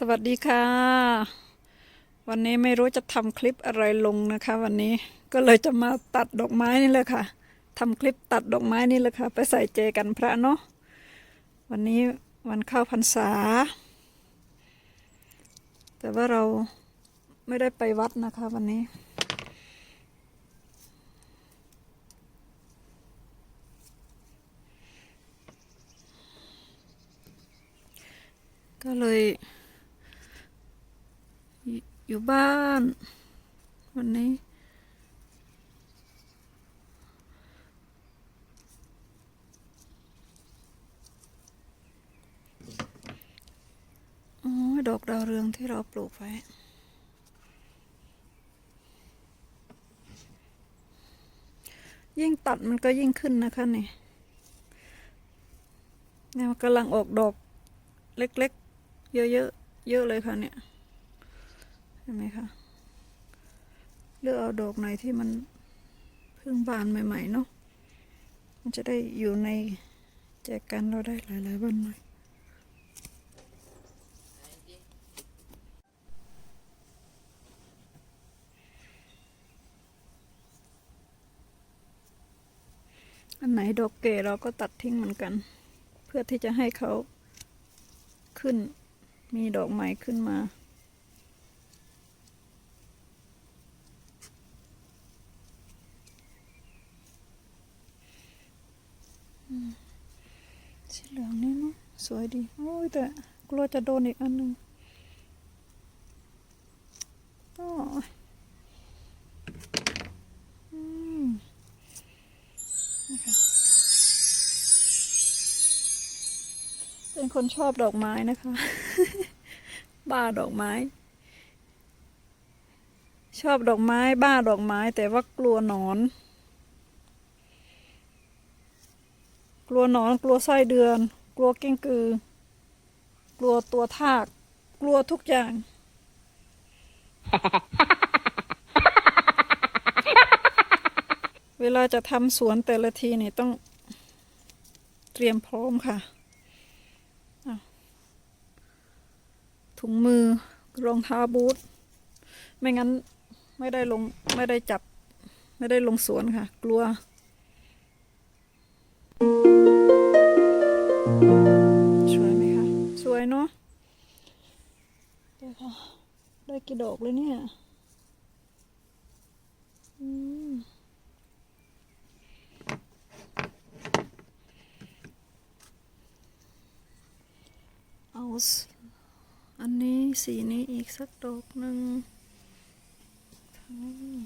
สวัสดีค่ะ วันนี้ไม่รู้จะทำคลิปอะไรลงนะคะ วันนี้ก็เลยจะมาตัดดอกไม้นี่แหละค่ะทำคลิปตัดดอกไม้นี่แหละค่ะ ไปใส่เจกันพระเนาะวันนี้วันเข้าพรรษา แต่ว่าเราไม่ได้ไปวัดนะคะวันนี้ ก็เลย อยู่บ้าน วันนี้อ๋อดอกดาวเรืองที่เราปลูกไว้ยิ่งตัดมันก็ยิ่งขึ้นนะคะนี่เนี่ยกำลังออกดอกเล็กๆ เยอะๆ เยอะเลยค่ะเนี่ย เห็นไหมคะเลือกเอาดอกไหนที่มันเพิ่งบานใหม่ ๆ เนาะมันจะได้อยู่ในแจกันเราได้หลายๆวันหน่อยอันไหนดอกเก๋เราก็ตัดทิ้งเหมือนกัน เพื่อที่จะให้เขาขึ้นมีดอกใหม่ขึ้นมา สีเหลืองนี่เนาะ สวยดี โอ้ยแต่กลัวจะโดนอีกอันหนึ่งโอ้ยอืมนี่ค่ะเป็นคนชอบดอกไม้นะคะ บ้าดอกไม้ ชอบดอกไม้ บ้าดอกไม้ แต่ว่ากลัวหนอน กลัวหนอน กลัวไส้เดือน กลัวกิ้งกือ กลัวตัวทาก กลัวทุกอย่าง เวลาจะทำสวนแต่ละทีนี่ต้องเตรียมพร้อมค่ะ ถุงมือรองเท้าบูท ไม่งั้นไม่ได้ลงไม่ได้จับ ไม่ได้ลงสวนค่ะ กลัว ได้กี่ดอกเลยเนี่ย อืมเอาอันนี้สีนี้อีกสักดอกหนึ่งอืม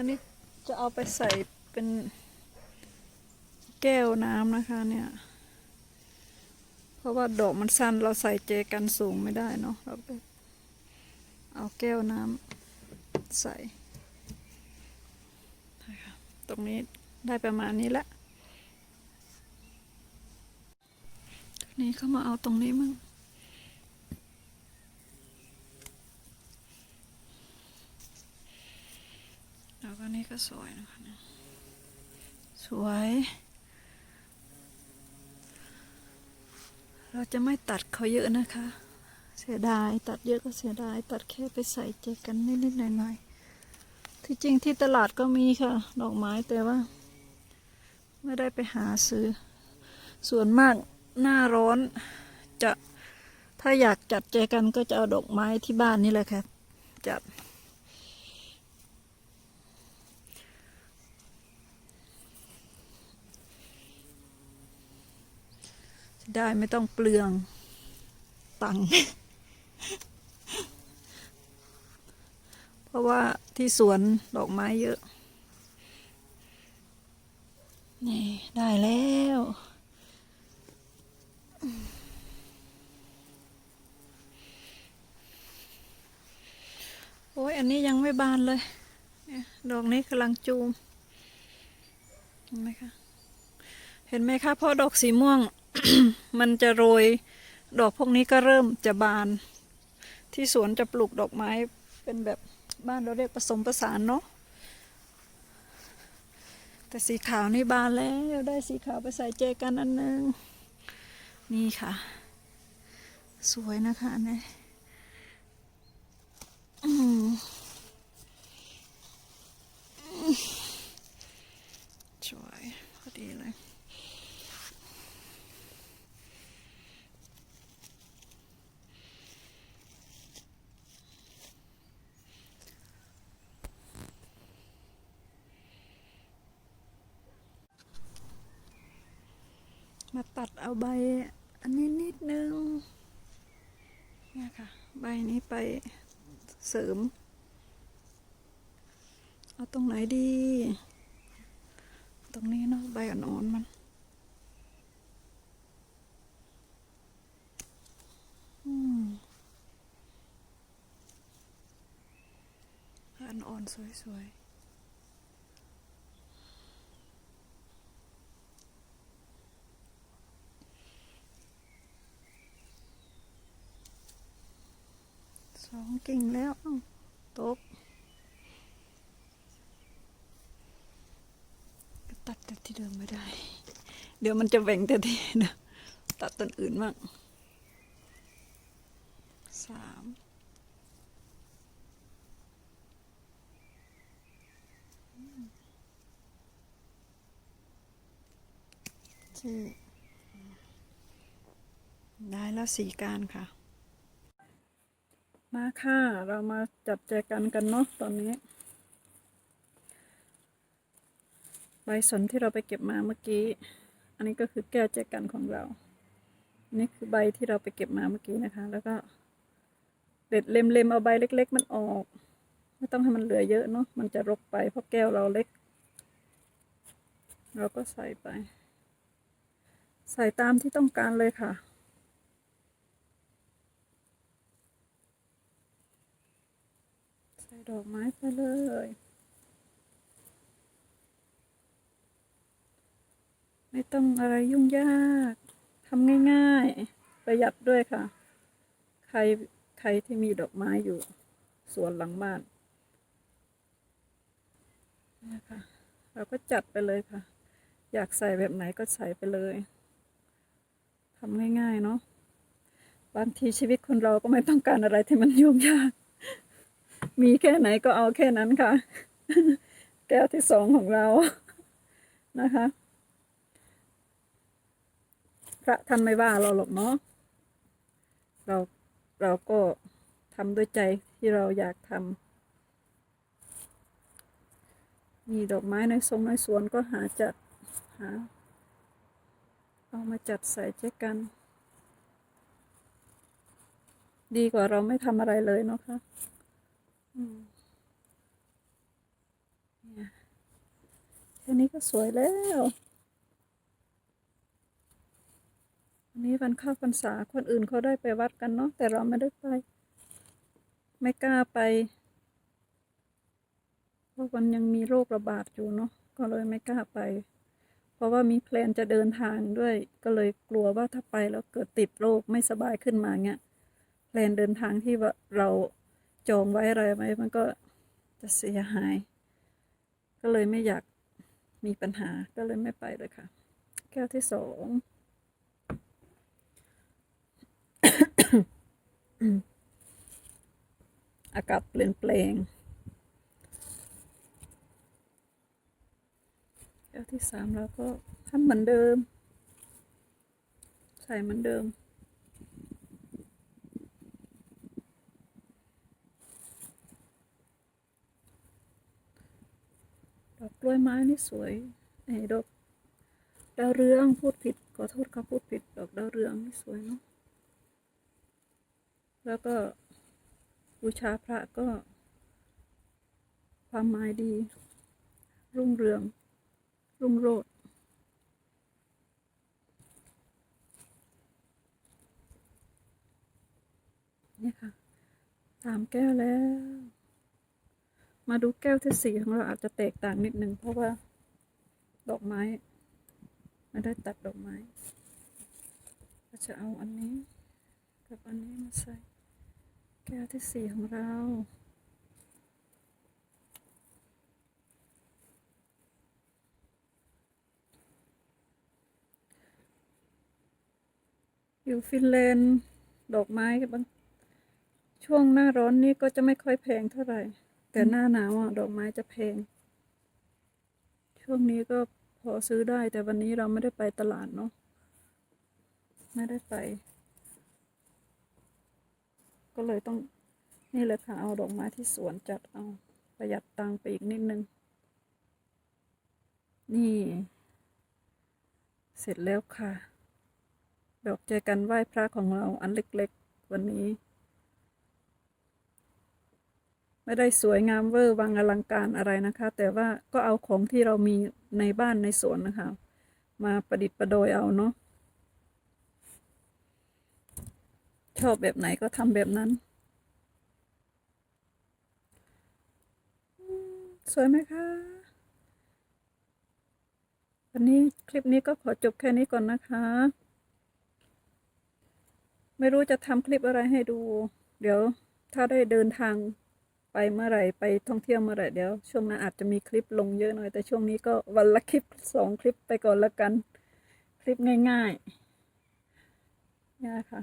อันนี้จะเอาไปใส่เป็นแก้วน้ำนะคะเนี่ย เพราะว่าดอกมันสั้นเราใส่เจกันสูงไม่ได้เนาะเราก็เอาแก้วน้ำใส่ตรงนี้ได้ประมาณนี้ละนี้เขามาเอาตรงนี้มั่ง แล้วก็นี่ก็สวยนะคะเนี่ยสวย เราจะไม่ตัดเขาเยอะนะคะ เสียดายตัดเยอะก็เสียดาย ตัดแค่ไปใส่เจกันนิดๆหน่อยๆที่จริงที่ตลาดก็มีค่ะ ดอกไม้แต่ว่า ไม่ได้ไปหาซื้อ ส่วนมากหน้าร้อนจะถ้าอยากจัดเจกันก็จะเอาดอกไม้ที่บ้านนี่แหละค่ะจัด ได้ไม่ต้องเปลืองตังค์เพราะว่าที่สวนดอกไม้เยอะ นี่ได้แล้วโอ้ยอันนี้ยังไม่บานเลยดอกนี้กำลังจูมเห็นไหมคะ เห็นไหมคะ เพราะดอกสีม่วง มันจะโรยดอกพวกนี้ก็เริ่มจะบาน ที่สวนจะปลูกดอกไม้เป็นแบบบ้านเราเรียกผสมประสานเนาะแต่สีขาวนี่บานแล้วได้สีขาวไปใส่เจกันอันหนึง นี่ค่ะ สวยนะคะอันนี้อืมสวยพอดีเลย มาตัดเอาใบอันนี้นิดนึงเนี่ยค่ะ ใบนี้ไปเสริม เอาตรงไหนดี ตรงนี้เนาะใบอ่อนๆมันอืมอันอ่อนสวยๆ สองกิ่งแล้วตกตัดแต่ที่เดิมไม่ได้ เดี๋ยวมันจะแหว่งแต่ที่เดิมตัดต้นอื่นมั่งสามอืมสี่ได้แล้วสี่การค่ะ มาค่ะ เรามาจับแจกันกันเนาะตอนนี้ใบสนที่เราไปเก็บมาเมื่อกี้ อันนี้ก็คือแก้วแจกันของเราอันนี่คือใบที่เราไปเก็บมาเมื่อกี้นะคะ แล้วก็เด็ดเล็มๆเอาใบเล็ก ๆ มันออก ไม่ต้องให้มันเหลือเยอะเนาะ มันจะรกไปเพราะแก้วเราเล็ก เราก็ใส่ไป ใส่ตามที่ต้องการเลยค่ะ ใส่ ดอกไม้ไปเลย ไม่ต้องอะไรยุ่งยากทำง่าย ๆ ประหยัดด้วยค่ะ ใครใครที่มีดอกไม้อยู่สวนหลังบ้านนี่ค่ะเราก็จัดไปเลยค่ะ อยากใส่แบบไหนก็ใส่ไปเลยทำง่าย ๆ เนาะบางทีชีวิตคนเราก็ไม่ต้องการอะไรที่มันยุ่งยาก มีแค่ไหนก็เอาแค่นั้นค่ะ แก้วที่สองของเรานะคะ พระท่านไม่ว่าเราหรอกเนาะเราเราก็ทำด้วยใจที่เราอยากทำมีดอกไม้ในทรงในสวนก็หาจัดหาเอามาจัดใส่แจกัน ดีกว่าเราไม่ทำอะไรเลยเนาะค่ะอืมเนี่ย แค่นี้ก็สวยแล้วอันนี้วันเข้าพรรษาคนอื่นเขาได้ไปวัดกันเนาะแต่เราไม่ได้ไป ไม่กล้าไป เพราะมันยังมีโรคระบาดอยู่เนาะก็เลยไม่กล้าไป เพราะว่ามีแพลนจะเดินทางด้วย ก็เลยกลัวว่าถ้าไปแล้วเกิดติดโรคไม่สบายขึ้นมาเงี้ยแพลนเดินทางที่ว่าเรา จองไว้อะไรไว้มันก็จะเสียหาย ก็เลยไม่อยากมีปัญหาก็เลยไม่ไปเลยค่ะ แก้วที่สองอากาศเปลี่ยนแปลงแก้วที่สามเราก็ทำเหมือนเดิม ใส่เหมือนเดิม กล้วยไม้นี่สวยไอ้ดอกดาวเรืองพูดผิดขอโทษค่ะพูดผิดดอกดาวเรืองนี่สวยเนาะแล้วก็บูชาพระก็ ความหมายดี รุ่งเรือง รุ่งโรจน์นี่ค่ะสามแก้วแล้ว มาดูแก้วที่สีของเราอาจจะแตกต่างนิดนึงเพราะว่า ดอกไม้ไม่ได้ตัดดอกไม้ก็จะเอาอันนี้ กับอันนี้มาใส่ แก้วที่สีของเราอยู่ฟินแลนด์ดอกไม้บางช่วงหน้าร้อนนี่ก็จะไม่ค่อยแพงเท่าไหร่ แต่หน้าหนาวอะดอกไม้จะแพง ช่วงนี้ก็พอซื้อได้ แต่วันนี้เราไม่ได้ไปตลาดเนาะไม่ได้ไป ก็เลยต้องนี่เลยค่ะ เอาดอกไม้ที่สวนจัดเอาประหยัดตังค์ไปอีกนิดนึง นี่ เสร็จแล้วค่ะ ดอกใจกันไหว้พระของเราอันเล็กๆ วันนี้ ไม่ได้สวยงามเวอร์วังอลังการอะไรนะคะ แต่ว่าก็เอาของที่เรามีในบ้านในสวนนะคะ มาประดิษฐ์ประโดยเอาเนาะชอบแบบไหนก็ทำแบบนั้น สวยไหมคะวันนี้คลิปนี้ก็ขอจบแค่นี้ก่อนนะคะ ไม่รู้จะทำคลิปอะไรให้ดู เดี๋ยวถ้าได้เดินทาง ไปเมื่อไหร่ไปท่องเที่ยวเมื่อไหร่เดี๋ยว ช่วงหน้าอาจจะมีคลิปลงเยอะหน่อย แต่ช่วงนี้ก็วันละคลิปสองคลิปไปก่อนละกัน คลิปง่ายๆนี่ค่ะ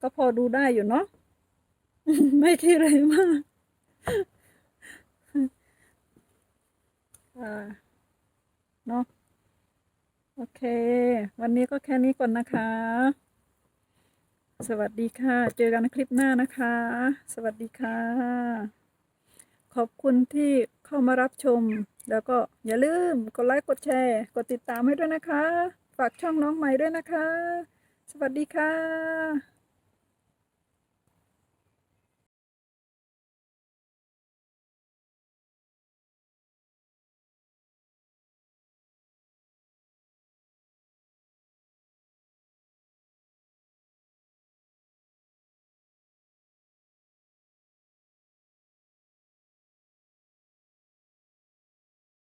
ก็พอดูได้อยู่เนาะไม่คิดอะไรมากอ่าเนาะโอเค วันนี้ก็แค่นี้ก่อนนะคะ สวัสดีค่ะ เจอกันคลิปหน้านะคะ สวัสดีค่ะ ขอบคุณที่เข้ามารับชม แล้วก็อย่าลืมกดไลค์กดแชร์ กดติดตามให้ด้วยนะคะ ฝากช่องน้องใหม่ด้วยนะคะ สวัสดีค่ะ